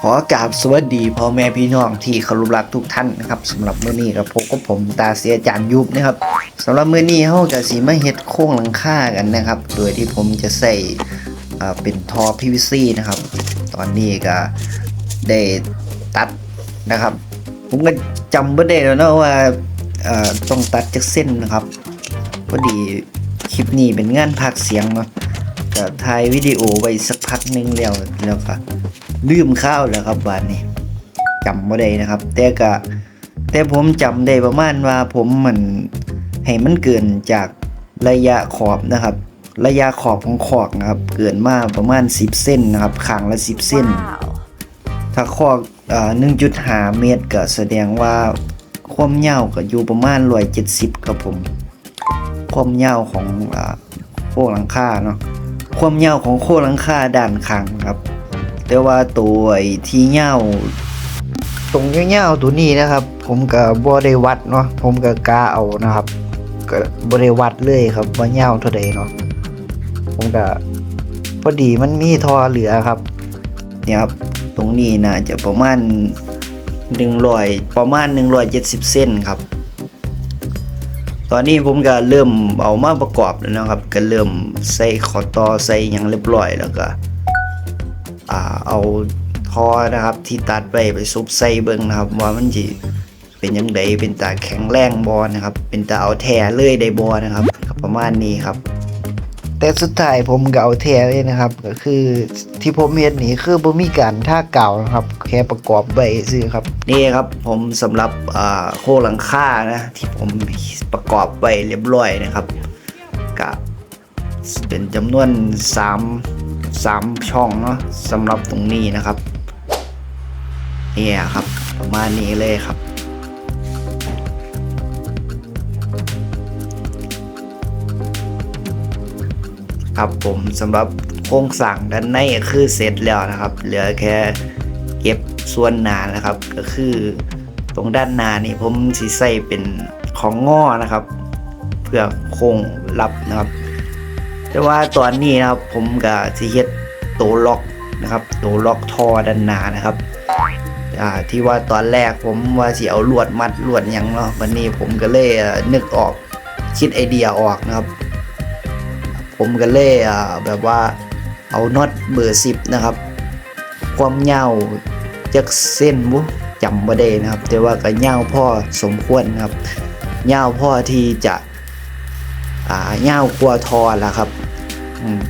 ขอกราบสวัสดีพ่อแม่พี่น้องที่เคารพรักทุกท่านนะครับสำหรับมื้อนี้กับพบกับผมตาเสียจานยุบนะครับสำหรับมื้อนี้เฮาจะสีมาเฮ็ดโค้งหลังคากันนะครับ โดยที่ผมจะใส่เป็นทอ PVC นะครับ ตอนนี้ก็ได้ตัดนะครับ ผมก็จำบ่ได้แล้วนะว่าต้องตัดจากเส้นนะครับพอดีคลิปนี้เป็นงานพากเสียงเนาะ ก็ถ่ายวิดีโอไว้สักพักหนึงแล้วแล้วก็ลืมข้าวแล้วครับวันนี้จำไม่ได้นะครับ แต่ก็แต่ผมจำได้ประมาณว่าผมมันให้มันเกินจากระยะขอบนะครับ ระยะขอบของขอกนะครับ เกินมาประมาณ 10 เส้นนะครับข้างละ 10 เส้น ถ้าขอกอ่า1.5เมตรก็แสดงว่าความยาวก็อยู่ประมาณ170ครับผม ความยาวของอ่าโค้งหลังคาเนาะ ความยาวของโค้งหลังคาด้านข้างครับ แต่ว่าตัวที่เง่าตรงเง่าๆตัวนี้นะครับ ผมก็บ่ได้วัดเนาะผมก็กาเอานะครับก็บ่ได้วัดเลยครับว่าเง่าเท่าใดเนาะผมก็พอดีมันมีทอเหลือครับเนี่ยครับตรงนี้น่าจะประมาณ100ประมาณ170เส้นครับ ตอนนี้ผมก็เริ่มเอามาประกอบแล้วนะครับ ก็เริ่มใส่ขอต่อใส่อย่างเรียบร้อยแล้วก็เอาทอนะครับที่ตัดไปไปซุปใส่เบิ้งนะครับ ว่ามันจะเป็นยังไงเป็นตาแข็งแรงบอนะครับ เป็นตาเอาแท้เลื่อยได้บอนะครับ ประมาณนี้ครับ แต่สุดท้ายผมก็เอาแท้เลยนะครับ ก็คือที่ผมเฮ็ดนี่คือบ่มีการท่าเก่านะครับ แค่ประกอบไว้ซื่อครับ นี่ครับผมสำหรับอ่าโครงหลังคานะ ที่ผมประกอบไว้เรียบร้อยนะครับก็เป็นจำนวน 3 3 ช่องเนาะสำหรับตรงนี้นะครับ เนี่ยครับ ประมาณนี้เลยครับ ครับผมสำหรับโครงสร้างด้านในคือเสร็จแล้วนะครับ เหลือแค่เก็บส่วนหนานะครับ ก็คือตรงด้านหน้านี่ผมสิใส่เป็นของง้อนะครับ เพื่อโค้งรับนะครับ แต่ว่าตอนนี้นะครับผมก็สิเฮ็ดตัวล็อกนะครับตัวล็อกท่อด้านหน้านะครับที่ว่าตอนแรกผมว่าสิเอาลวดมัดลวดยังเนาะวันนี้ผมก็เลยนึกออกคิดไอเดียออกนะครับ ผมก็เลยอ่าแบบว่าเอาน็อตเบอร์สิบนะครับ ความยาวจากเส้นบุจำบ่ได้นะครับ แต่ว่าก็ยาวพอสมควรนะครับยาวพอที่จะอ่ายาวกว่าทอละครับอืม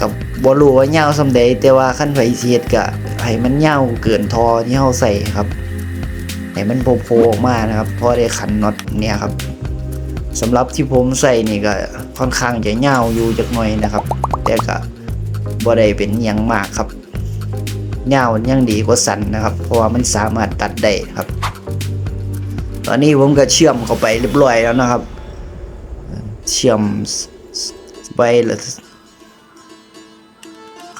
กับบรู้ว่ายาสำใดแต่ว่าขั้นไฟเสียดก็ให้มันยาเกินทอที่เฮาใส่ครับให้มันโผล่ออกมานะครับพอได้ขันน็อตเนี่ยครับ สำหรับที่ผมใส่นี่ก็ค่อนข้างจะยาอยู่จักหน่อยนะครับ แต่ก็บ่ได้เป็นยังมากครับยายังดีกว่าสันนะครับ เพราะว่ามันสามารถตัดได้ครับ ตอนนี้ผมก็เชื่อมเข้าไปเรียบร้อยแล้วนะครับ เชื่อมไปแล้ว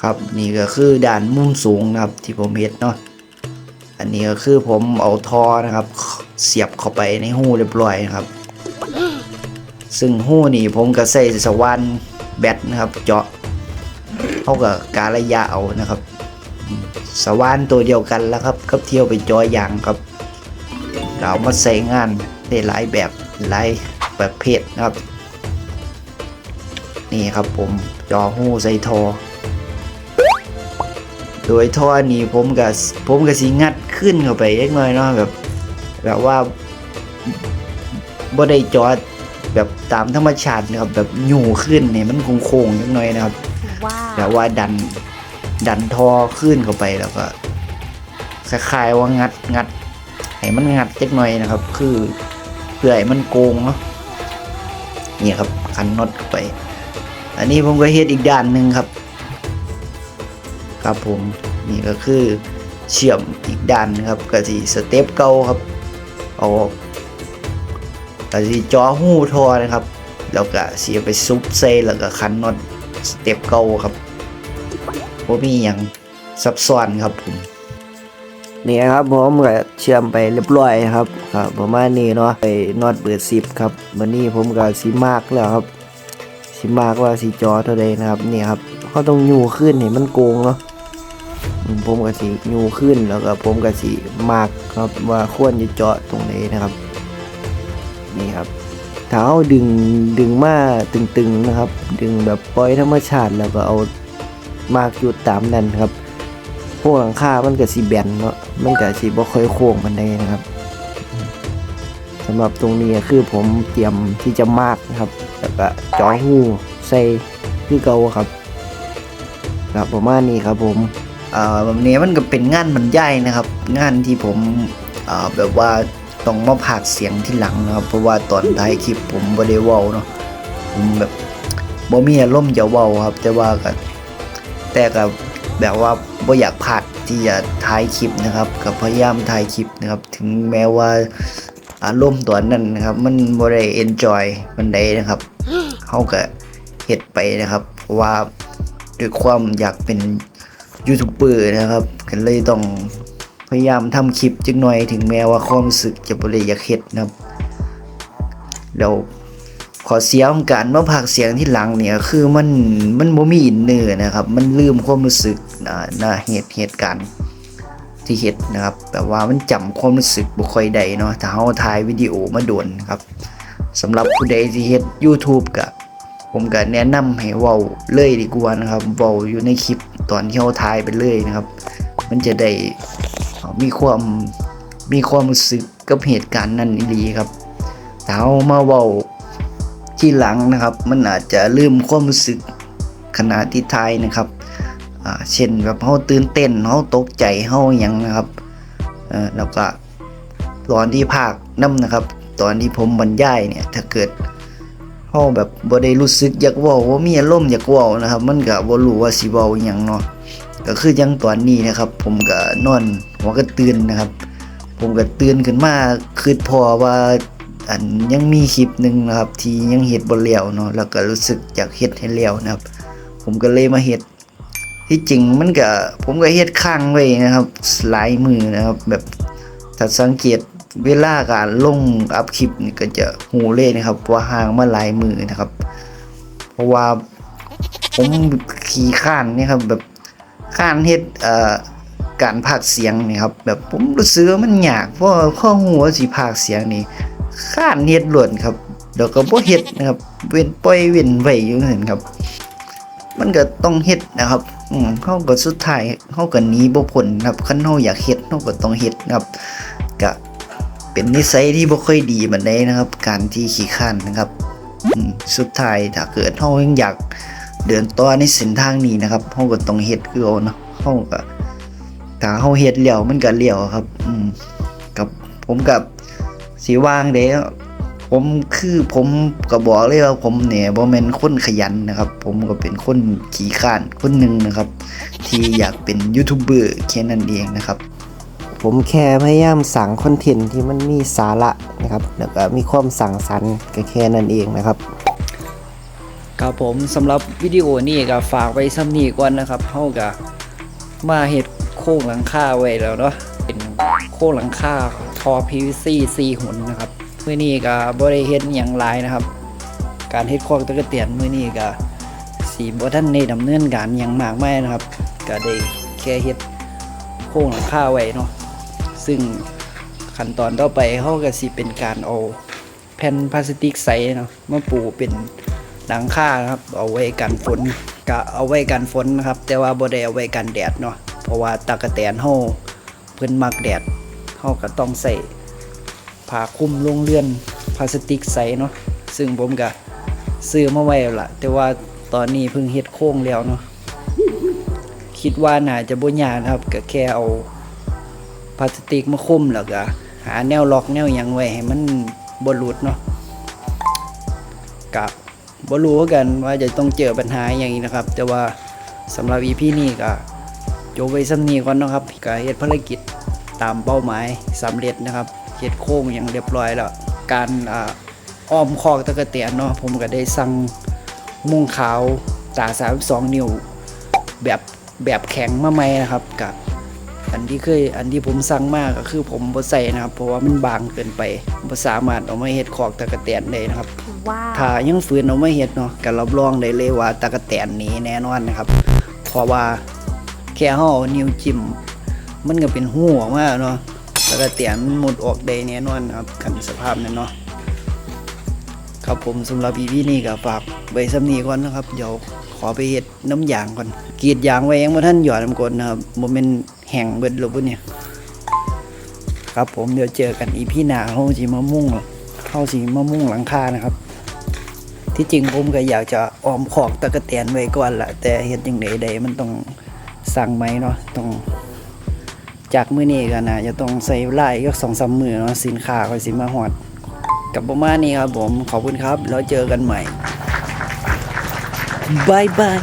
ครับนี่ก็คือด่านมุมสูงนะครับ ที่ผมเฮ็ดเนาะอันนี้ก็คือผมเอาทอนะครับ เสียบเข้าไปในหูเรียบร้อยนะครับ ซึ่งหู้นี่ผมก็ใส่สว่านแบตนะครับ เจาะเขากับการระยะเอานะครับ สว่านตัวเดียวกันแล้วครับกับเที่ยวไปจอยยางครับ เรามาใส่งานได้หลายแบบหลายประเภทนะครับ นี่ครับผมจอหู้ใส่ทอโดยท่อนี้ผมกับผมกับสีงัดขึ้นเข้าไปเล็กน้อยเนาะแบบแบบว่าบ่ได้จอด แบบตามธรรมชาตินะครับแบบหยู่ขึ้นเนี่ยมันโค้งๆนิดหน่อยนะครับว้าวแบบว่าดันดันทอขึ้นเข้าไปแล้วก็คล้ายๆว่างัดงัดให้มันงัดเล็กหน่อยนะครับ คือเพื่อให้มันโกงเนาะนี่ครับคันน็อตเข้าไป อันนี้ผมก็เฮ็ดอีกด้านหนึ่งครับ ครับผมนี่ก็คือเชื่อมอีกด้านหนึงครับก็สิสเต็ปเก่าครับเอา ก็สิจ่อหูทอนะครับ แล้วก็เสียไปซุปเซแล้วก็คันน็อตสเต็ปเก่าครับบ่มีหยังซับซ้อนครับผมนี่ครับผมก็เชื่อมไปเรียบร้อยครับครับประมาณนี้เนาะไปน็อตเบิด10ครับวันนี้ผมก็สิมากแล้วครับสิมากว่าสิจอเท่าใดนะครับนี่ครับเขาต้องอยู่ขึ้นให้มันโกงเนาะอืมผมก็สิยูขึ้นแล้วก็ผมก็สิมากครับว่าควรจะเจาะตรงไหนนะครับ ถ้าเอาดึงดึงมาตึงๆนะครับ ดึงแบบปล่อยธรรมชาติแล้วก็เอามากอยู่ตามนั้นครับ พวกหลังคา มันก็สิแบนเนาะ มันก็สิบ่ค่อยโค้งมันได้นะครับสำหรับตรงนี้คือผมเตรียมที่จะมากนะครับ แล้วก็จอหูใส่คือเก่าครับครับประมาณนี้ครับผมเอ่าแบบนี้มันก็เป็นงานบรรยายนะครับ งานที่ผมอ่าแบบว่า ต้องมาพากเสียงที่หลังนะครับ เพราะว่าตอนท้ายคลิปผมบ่ได้เว้าเนาะผมแบบบ่มีอารมณ์จะเว้าครับ แต่ว่าก็แต่ก็แบบว่าบ่อยากพลาดที่จะถ่ายคลิปนะครับก็พยายามถ่ายคลิปนะครับ ถึงแม้ว่าอารมณ์ตอนนั้นนะครับ มันบ่ได้ enjoy มันใดนะครับเฮาก็เฮ็ดไปนะครับเพราะว่าด้วยความอยากเป็นยูทูบเบอร์นะครับก็เลยต้อง พยายามทำคลิปจักหน่อยถึงแม้ว่าความรู้สึกจะบ่ได้อยากเฮ็ดนะครับแล้วขอเสียของการมาพากเสียงที่หลังเนี่ยคือมันมันบ่มีอินเนอร์นะครับ มันลืมความรู้สึกอ่าหน้าเหตุเหตุการณ์ที่เฮ็ดนะครับแบบว่ามันจำความรู้สึกบ่ค่อยได้เนาะถ้าเฮาถ่ายวิดีโอมาโดนครับสำหรับผู้ใดที่เฮ็ด YouTube ก็ผมก็แนะนำให้เว้าเลยดีกว่านะครับเว้าอยู่ในคลิปตอนที่เฮาถ่ายไปเลยนะครับ มันจะได้ มีความมีความรู้สึกกับเหตุการณ์นั้นอีครับถ้าเฮามาเว้าที่หลังนะครับ มันอาจจะลืมความรู้สึกขณะที่ถ่ายนะครับเช่นแบบเฮาตื่นเต้นเฮาตกใจเฮาหยังนะครับแล้วก็ตอนที่ภาคนํนะครับ ตอนที่ผมบรรยายเนี่ยถ้าเกิดเฮาแบบบ่ได้รู้สึกอยากว้าว่ามีอารมณ์อยากว้านะครับ มันก็บ่รู้ว่าสิเว้าหยังเนาะ ก็คือจังตอนนี้นะครับ ผมก็นอนหัวก็ตื่นนะครับ ผมก็ตื่นขึ้นมาคิดพอว่าอันยังมีคลิปหนึ่งนะครับ ที่ยังเฮ็ดบ่แล้วเนาะแล้วก็รู้สึกอยากเฮ็ดให้แล้วนะครับ ผมก็เลยมาเฮ็ดที่จริงมันก็ผมก็เฮ็ดค้างไว้นะครับหลายมือนะครับ แบบถ้าสังเกตเวลาการลงอัพคลิปนี่ก็จะหูเลยนะครับว่าห่างมาหลายมือนะครับ เพราะว่าผมขี้ข้านนี่ครับแบบ ข้านเฮ็ดเอ่อการพากเสียงนี่ครับแบบผมรู้สึกว่ามันยากเพราะข้อหัวสิพากเสียงนี่ข้านเฮ็ดล้วนครับแล้วก็บ่เฮ็ดนะครับเว้นปล่อยเว้นไว้อยู่นั่นครับ มันก็ต้องเฮ็ดนะครับอืมเขาก็สุดท้ายเขาก็หนีบ่พ้นครับคันเฮาอยากเฮ็ดเฮาก็ต้องเฮ็ดนะครับก็เป็นนิสัยที่บ่ค่อยดีบันไดนะครับ การที่ขี้ข้านนะครับอืมสุดท้ายถ้าเกิดเฮายังอยาก เดินต่อในเส้นทางนี้นะครับเฮาก็ต้องเฮ็ดคือเอาเนาะเฮาก็ถ้าเฮาเฮ็ดแล้วมันก็เลี้ยวครับ อืมกับผมกับสิวางเด้ผมคือผมก็บอกเลยว่าผมเนี่ยบ่แม่นคนขยันนะครับ ผมก็เป็นคนขี้ข้านคนหนึ่งนะครับ ที่อยากเป็นยูทูบเบอร์แค่นั้นเองนะครับ ผมแค่พยายามสั่งคอนเทนต์ที่มันมีสาระนะครับแล้วก็มีความสั่งสรรค์ก็แค่นั้นเองนะครับ ครับผมสำหรับวิดีโอนี้ก็ฝากไว้ซ้ำนี้ก่อนนะครับเฮาก็มาเฮ็ดโครงหลังคาไว้แล้วเนาะเป็นโครงหลังคาทอ PVC 4หุ่นนะครับมื้อนี้ก็บ่ได้เฮ็ดหยังหลายนะครับ การเฮ็ดคอกตะกเตียนมื้อนี้ก็สีบ่ทันได้ดำเนินการหยังมากมายนะครับ ก็ได้แค่เฮ็ดโครงหลังคาไว้เนาะซึ่งขั้นตอนต่อไปเฮาก็สิเป็นการเอาแผ่นพลาสติกใสเนาะมาปูเป็น หลังคานะครับ เอาไว้กันฝนก็เอาไว้กันฝนนะครับ แต่ว่าบ่ได้เอาไว้กันแดดเนาะเพราะว่าตากะแตนเฮาเพิ่นมักแดดเฮาก็ต้องใส่ผ้าคลุมโรงเรือนพลาสติกใสเนาะซึ่งผมก็ซื้อมาไว้ละแต่ว่าตอนนี้เพิ่งเฮ็ดโค้งแล้วเนาะคิดว่าน่าจะบ่ยากนะครับก็แค่เอาพลาสติกมาคุมแล้วก็หาแนวล็อกแนวยังไว้ให้มันบ่หลุดเนาะกับ บ่รู้กันว่าจะต้องเจอปัญหาอย่างนี้นะครับ แต่ว่าสำหรับ EP นี้ก็จบไว้สำนี้ก่อนนะครับก็เฮ็ดภารกิจตามเป้าหมายสำเร็จนะครับเฮ็ดโค้งอย่างเรียบร้อยแล้วการอ้อมคอกตะกะเตียนเนาะผมก็ได้สั่งมุ้งขาวตา32นิ้วแบบแบบแข็งมาใหม่นะครับกับ อันที่เคยอันที่ผมสั่งมากก็คือผมบ่ใส่นะครับ เพราะว่ามันบางเกินไปบ่สามารถเอามาเฮ็ดคอกตะกะเตียนได้นะครับว้าวถ้ายังฝืนเอาไม่เฮ็ดเนาะก็รับรองได้เลยว่าตะกะแตนหนี้แน่นอนนะครับ เพราะว่าแค่เฮาเอานิ้วจิ้มมันก็เป็นหูออกมาเนาะแล้วก็เตียนมันหมดออกได้แน่นอนครับกันสภาพนั้นเนาะครับผมสำหรับ EP นี้ก็ฝากไว้สำนีก่อนนะครับเดี๋ยวขอไปเฮ็ดน้ำยางก่อนกรีดยางไว้ยังบ่ทันหยอดน้ำกรดนะครับบ่แม่น แห้งเบิดลบเนี่ยครับผมเดี๋ยวเจอกันอีพี่หนาเฮาสิมามุ่งเฮาสิมามุ่งหลังคานะครับ ที่จริงผมก็อยากจะออมขอกตะกะแตนไว้ก่อนละแต่เฮ็ดจังไดใดมันต้องสั่งไหมเนาะต้องจากมื้อนี้ก็น่าจะต้องใส่เวลาอีก2-3มื้อเนาะสินค้าค่อยสิมาฮอดกับประมาณนี้ครับผมขอบคุณครับ แล้วเจอกันใหม่บายบาย